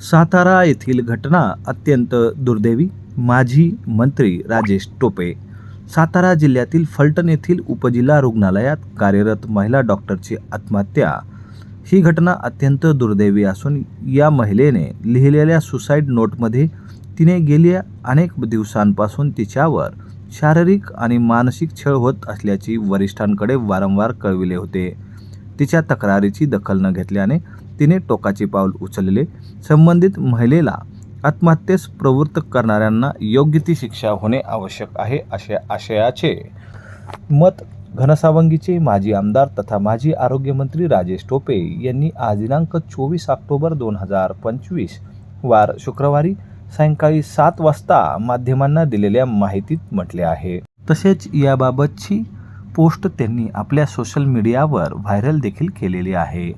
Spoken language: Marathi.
सातारा येथील घटना अत्यंत दुर्दैवी. माजी मंत्री राजेश टोपे. सातारा जिल्ह्यातील फलटण येथील उपजिल्हा रुग्णालयात कार्यरत महिला डॉक्टरची आत्महत्या. ही घटना अत्यंत दुर्दैवी असून या महिलेने लिहिलेल्या सुसाईड नोटमध्ये तिने गेल्या अनेक दिवसांपासून तिच्यावर शारीरिक आणि मानसिक छळ होत असल्याची वरिष्ठांकडे वारंवार कळविले होते. तिच्या तक्रारीची दखल न घेतल्याने तिने टोकाचे पाऊल उचलले. संबंधित महिलेला आत्महत्येस प्रवृत्त करणाऱ्यांना योग्य ती शिक्षा होणे आवश्यक आहे अशा आशयाचे मत घनसावंगीचे माजी आमदार तथा माजी आरोग्यमंत्री राजेश टोपे यांनी आज दिनांक चोवीस ऑक्टोबर दोन हजार पंचवीस वार शुक्रवारी सायंकाळी सात वाजता माध्यमांना दिलेल्या माहितीत म्हटले आहे. तसेच याबाबतची पोस्ट त्यांनी आपल्या सोशल मीडियावर व्हायरल देखील केलेली आहे.